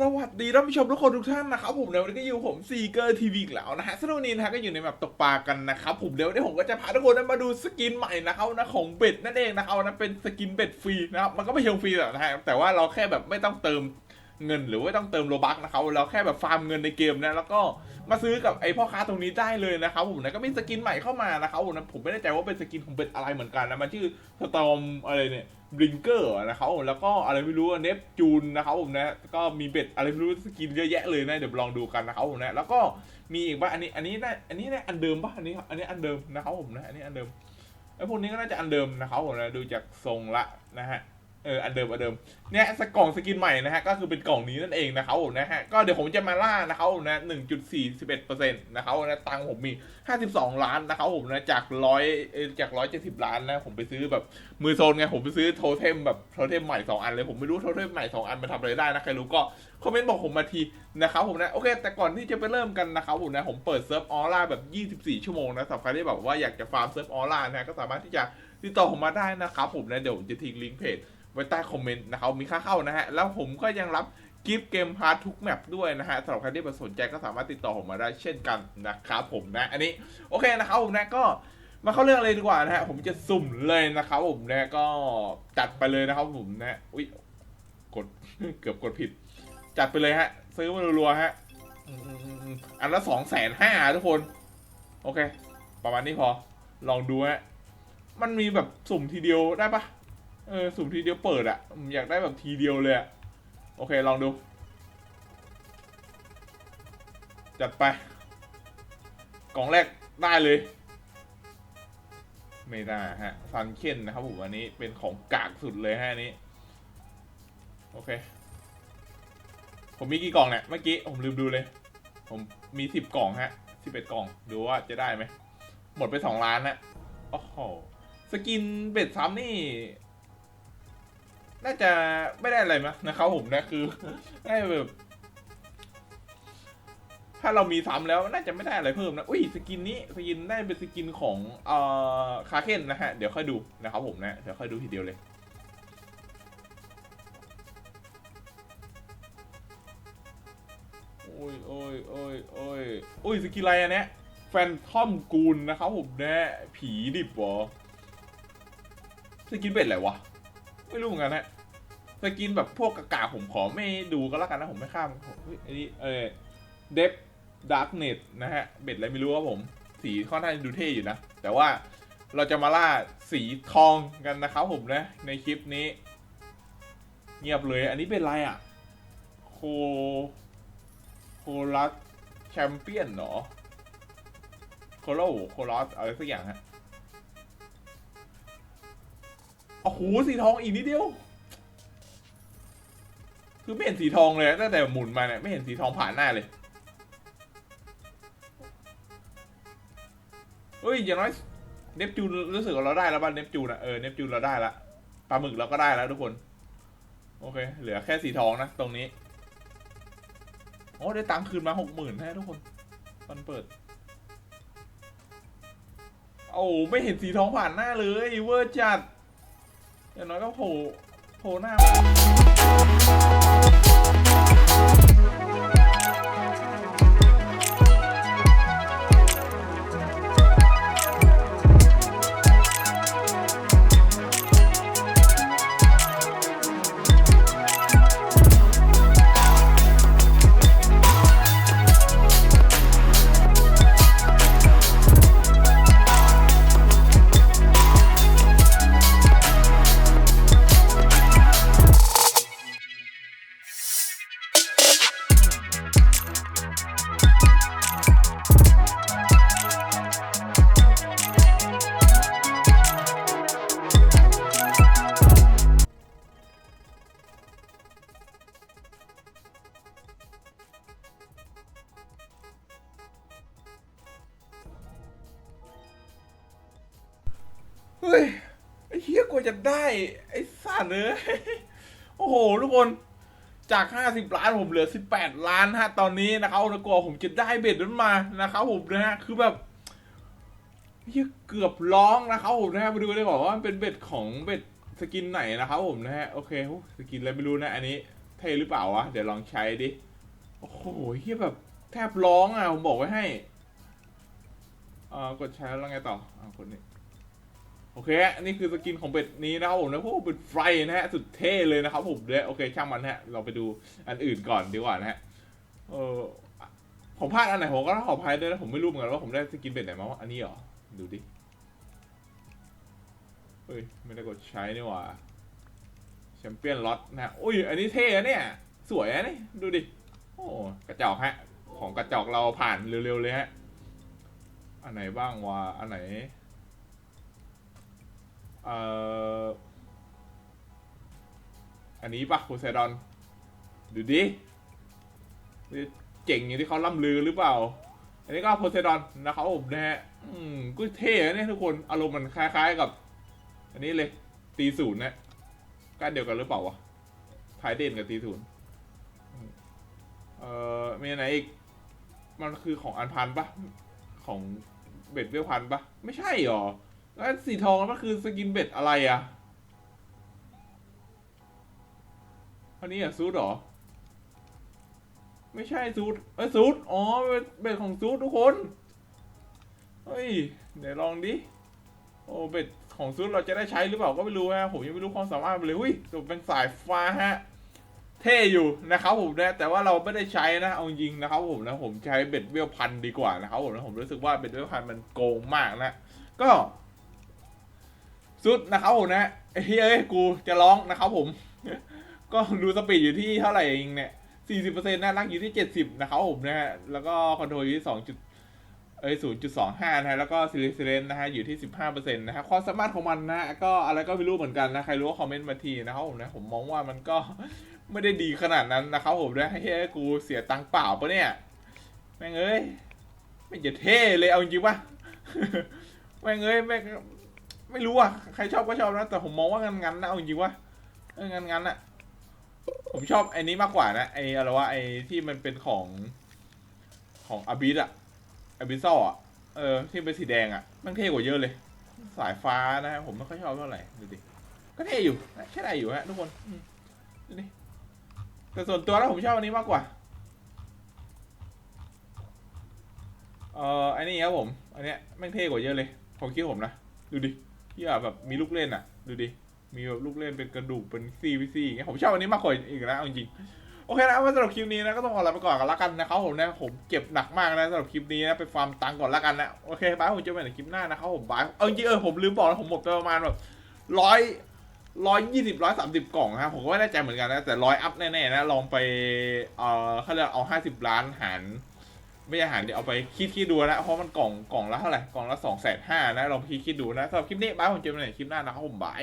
สวัสดีท่านผู้ชมทุกคนทุกท่านนะครับผมในวันนี้ก็อยู่ผมซีเกอร์ทีวีอีกแล้วนะฮะสนุกนี้นะฮะก็อยู่ในแบบตกปลากันนะครับผมเดี๋ยววันนี้ผมก็จะพาทุกคนนะมาดูสกินใหม่นะครับนะของเบ็ดนั่นเองนะครับนะเป็นสกินเบ็ดฟรีนะครับมันก็ไม่เชิงฟรีหรอกนะฮะแต่ว่าเราแค่แบบไม่ต้องเติม เงินหรือว่าต้องเติมโลบักนะครับเราแค่แบบฟาร์มเงินในเกมนะแล้วก็มาซื้อกับไอพ่อค้าตรงนี้ได้เลยนะครับผมนะก็มีสกินใหม่เข้ามานะครับผมนะผมไม่แน่ใจว่าเป็นสกินของเบ็ดอะไรเหมือนกันนะมันชื่อสตอมอะไรเนี่ยบลิงเกอร์นะครับผมแล้วก็อะไรไม่รู้เนปจูนนะครับผมนะก็มีเบ็ดอะไรไม่รู้สกินเยอะแยะเลยนะเดี๋ยวลองดูกันนะครับผมนะแล้วก็มีอีกว่าอันนี้อันนี้น่าอันนี้น่าอันเดิมป่ะอันนี้อันนี้อันเดิมนะครับผมนะอันนี้อันเดิมไอ้พวกนี้ก็น่าจะอันเดิมนะครับผมนะดูจากทรงละนะฮะ เอออันเดิมอันเดิมเนี่ยสกล่องสกินใหม่นะฮะก็คือเป็นกล่องนี้นั่นเองนะครับผมนะฮะก็เดี๋ยวผมจะมาล่านะครับผมนะ1.41%นต์นะครับนะตังค์ผมมี52ล้านนะครับผมนะจากร้อยจากร้อยเจ็ดสิบล้านนะผมไปซื้อแบบมือโซนไงผมไปซื้อโทเทมแบบโทเทมใหม่สองอันเลยผมไม่รู้โทเทมใหม่สองอันมันทำอะไรได้นะใครรู้ก็คอมเมนต์บอกผมมาทีนะครับผมนะโอเคแต่ก่อนที่จะไปเริ่มกันนะครับผมนะผมเปิดเซิร์ฟออร่าแบบ 24 ชั่วโมงนะสำหรับใครที่แบบว่าอยากจะฟาร์มเซิร์ฟออร่านะก็สามารถที่จะติดต่อผมมาได้นะครับผมนะเดี๋ยวผมจะทิ้งลิงก์เพจ ไว้ใต้คอมเมนต์นะครับมีค่าเข้านะฮะ แล้วผมก็ยังรับกิฟต์เกมพาร์ททุกแมปด้วยนะฮะสำหรับใครที่สนใจก็สามารถติดต่อผมมาได้เช่นกันนะครับผมนะ อันนี้โอเคนะครับผมนะก็มาเข้าเรื่องเลยดีกว่านะฮะ ผมจะสุ่มเลยนะครับผมนะก็จัดไปเลยนะครับผมนะอุ้ยกดเกือบกดผิด จัดไปเลยฮะ ซื้อมารัวๆฮะอันละสองแสนห้าทุกคน โอเค ประมาณนี้พอ ลองดูฮะ มันมีแบบสุ่มทีเดียวได้ปะ เออสุ่มทีเดียวเปิดอะอยากได้แบบทีเดียวเลยอะโอเค ลองดู จัดไป กล่องแรกได้เลย ไม่ได้ฮะฟันเคนนะครับผมอันนี้เป็นของกากสุดเลยฮะอันนี้ โอเค ผมมีกี่กล่องเนี่ย เมื่อกี้ผมลืมดูเลย ผมมีสิบกล่องฮะสิบเอ็ดกล่อง ดูว่าจะได้ไหม หมดไปสองล้านนะโอ้โห สกินเบ็ดซ้ำนี่ น่าจะไม่ได้อะไรมั้นะครับผมนะคือได้แบบถ้าเรามีซ้ำแล้วน่าจะไม่ได้อะไรเพิ่มนะ อุ้ยสกินนี้สกินได้เป็นสกินของเอ่อคาเคนนะฮะ เดี๋ยวค่อยดูนะครับผมนะ เดี๋ยวค่อยดูทีเดียวเลย โอ้ยโอ้ยโอ้ยโอ้ยโอ้ยสกินอะไรอันเนี้ยแฟนทอมกูลนะครับผมนะ ผีดิบเหรอสกินเป็ดอะไรวะ ไม่รู้เหมือนกันนะสกินแบบพวกกากาผมขอไม่ดูก็แล้วกันนะผมไม่ข้ามเฮ้ยอันนี้เออเดฟดาร์กเน็ตนะฮะ เบ็ดอะไรไม่รู้ครับผม สีค่อนข้างดูเท่อยู่นะ แต่ว่าเราจะมาล่าสีทองกันนะครับผมนะ ในคลิปนี้ เงียบเลย อันนี้เป็นอะไรอะ โค โคลัสแชมเปี้ยนเหรอ โคโลโคลัสอะไรสักอย่างฮะ โอ้โหสีทองอีกนิดเดียว คือไม่เห็นสีทองเลยตั้งแต่หมุนมาเนี่ยไม่เห็นสีทองผ่านหน้าเลยเฮ้ยอย่างน้อยเนปจูนรู้สึกว่าเราได้แล้วบ้านเนปจูนอะเออเนปจูนเราได้ละปลาหมึกเราก็ได้แล้วทุกคน โอเค เหลือแค่สีทองนะตรงนี้โอ้ได้ตังค์คืนมาหกหมื่นแท้ทุกคนมันเปิดโอ้ไม่เห็นสีทองผ่านหน้าเลยเวอร์จัด อย่างน้อยก็โผล่โผล่หน้า ฮ้ยไอ้เฮียกว่าจะได้ไอ้สัตว์เลยโอ้โหทุกคนจาก 50 ล้านผมเหลือ 18 ล้านฮะตอนนี้นะครับแล้วกว่าผมจะได้เบ็ดนั้นมานะครับผมนะฮะคือแบบเฮียเกือบร้องนะครับผมนะฮะมาดูได้บอกว่ามันเป็นเบ็ดของเบ็ดสกินไหนนะครับผมนะฮะโอเคสกินอะไรไม่รู้นะอันนี้เท่หรือเปล่าวะเดี๋ยวลองใช้ดิโอ้โหเฮียแบบแทบร้องอะผมบอกไว้ให้อ่อกดใช้แล้วไงต่ออ่ากดนี่ โอเคนี่คือสกินของเป็ดนี้นะครับผมนะพวกเป็นไฟนะฮะสุดเท่เลยนะครับผมเดี๋ยโอเคช่างมันฮะเราไปดูอันอื่นก่อนดีกว่านะฮะเออผมพลาดอันไหนผมก็ต้องขออภัยด้วยนะผมไม่รู้เหมือนกันว่าผมได้สกินเป็ดไหนมาวะอันนี้เหรอดูดิเฮ้ยไม่ได้กดใช้นี่หว่าแชมเปี้ยนล็อตนะฮะอุ้ยอันนี้เท่เนี่ย สวยอะนี่ดูดิโอ้กระจอกฮะ ของกระจอกเราผ่านเร็วๆเลยฮะอันไหนบ้างวะอันไหน เอ่ออันนี้ปะโพไซดอน ดูดิเจ๋งอย่างที่เขาล่ำลือหรือเปล่า อันนี้ก็โพไซดอนนะครับผมนะฮะ อืมก็เท่นะเนี่ยทุกคน อารมณ์มันคล้ายๆกับ อันนี้เลยตีศูนย์นะการเดียวกันหรือเปล่าวะพายเด่นกับตีศูนย์เอ่อมีอันไหนอีก มันคือของอันพันปะของเบ็ดเวลพันปะไม่ใช่หรอ แล้วสีทองมันคือสกินเบ็ดอะไรอะอันนี้อะซูดเหรอ ไม่ใช่ซูดเอ้ยซูดอ๋อเบ็ดของซูดทุกคน เฮ้ย เดี๋ยวลองดิ โอ้เบ็ดของซูดเราจะได้ใช้หรือเปล่าก็ไม่รู้ฮะผมยังไม่รู้ความสามารถเลยอุ้ยตัวเป็นสายฟ้าฮะเท่อยู่นะครับผมนะแต่ว่าเราไม่ได้ใช้นะเอาจริงนะครับผมนะผมใช้เบ็ดเวลพันดีกว่านะครับผมนะผมรู้สึกว่าเบ็ดเวลพันมันโกงมากนะก็ สุดนะครับผมนะเฮ้ยเอ้กูจะร้องนะครับผม ก็ดูสปีดอยู่ที่เท่าไหร่เองเนี่ยสี่สิบเปอร์เซ็นต์นะลักอยู่ที่เจ็ดสิบนะครับผมนะฮะแล้วก็คอนโทรลอยู่ที่สองจุดเอ้ยศูนย์จุดสองห้านะฮะแล้วก็ซิลิเซเลนนะฮะอยู่ที่สิบห้าเปอร์เซ็นต์นะฮะความสามารถของมันนะฮะก็อะไรก็ไม่รู้เหมือนกันนะใครรู้ก็คอมเมนต์มาทีนะครับผมนะผมมองว่ามันก็ไม่ได้ดีขนาดนั้นนะครับผมนะให้ให้กูเสียตังค์เปล่าปะเนี่ยแม่งเอ้ยไม่จะเท่เลยเอาจริงปะแม่งเอ้ยแม่ง ไม่รู้อะใครชอบก็ชอบนะ แต่ผมมองว่างันๆนะเอาจริงๆว่าเอองันๆอะผมชอบไอ้นี้มากกว่านะไอ้อะไรวะไอ้ที่มันเป็นของ ของอาบิสอะอาบิซออะเออที่เป็นสีแดงอะมันเท่กว่าเยอะเลย สายฟ้านะฮะผมไม่ค่อยชอบเท่าไหร่ดูดิก็เท่อยู่ใช่ได้อยู่ฮะทุกคนดูดิแต่ส่วนตัวแล้วผมชอบอันนี้มากกว่าเอ่ออันนี้ครับผม อันเนี้ยแม่งเท่กว่าเยอะเลยผมคิดผมนะ ดูดิ ที่แบบมีลูกเล่นอะ ดูดิ มีแบบลูกเล่นเป็นกระดูกเป็นซีวีซีอย่างเงี้ยผมชอบอันนี้มากกว่าอีกนะเอาจริงโอเคนะว่าสำหรับคลิปนี้นะก็ต้องขอลาไปก่อนกันละกันนะครับผมนะผมเก็บหนักมากนะสำหรับคลิปนี้นะไปฟาร์มตังก่อนละกันนะโอเคบายผมเจอกันในคลิปหน้านะครับผมบายเอาจริงเออผมลืมบอกนะผมหมดไปประมาณแบบร้อยร้อยยี่สิบร้อยสามสิบกล่องนะผมก็ไม่แน่ใจเหมือนกันนะแต่ร้อยอัพแน่ๆนะลองไปเอ่อเขาเรียกเอาห้าสิบล้านหาร ไม่ใช่หารเดี๋ยวเอาไปคิดคิดดูนะเพราะมันกล่องกล่องละเท่าไหร่กล่องละสองแสนห้านะลองคิดคิดดูนะสำหรับคลิปนี้บายผมเจอกันในคลิปหน้านะครับผมบาย